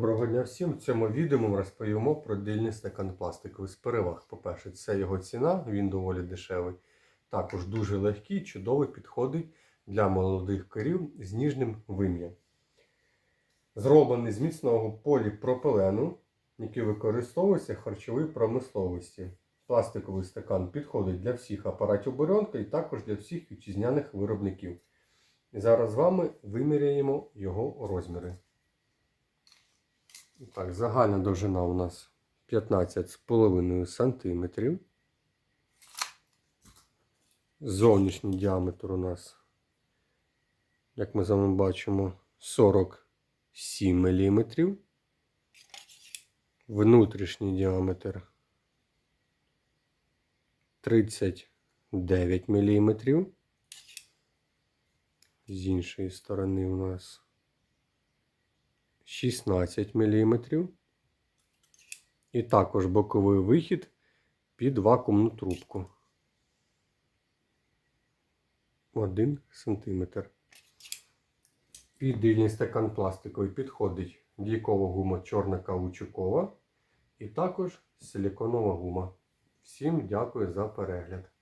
Доброго дня всім. В цьому відео ми розповімо про дильний стакан пластиковий з переваг. По-перше, це його ціна, він доволі дешевий. Також дуже легкий, чудовий підходить для молодих корів з ніжним вим'ям. Зроблений з міцного поліпропилену, який використовується в харчовій промисловості. Пластиковий стакан підходить для всіх апаратів бурьонка і також для всіх вітчизняних виробників. Зараз з вами виміряємо його розміри. Так, загальна довжина у нас 15,5 см. Зовнішній діаметр у нас, як ми з вами бачимо, 47 мм. Внутрішній діаметр 39 мм. З іншої сторони у нас 16 мм. І також боковий вихід під вакуумну трубку. 1 см. Під дильний стакан пластиковий підходить дійкова гума чорна каучукова і також силіконова гума. Всім дякую за перегляд.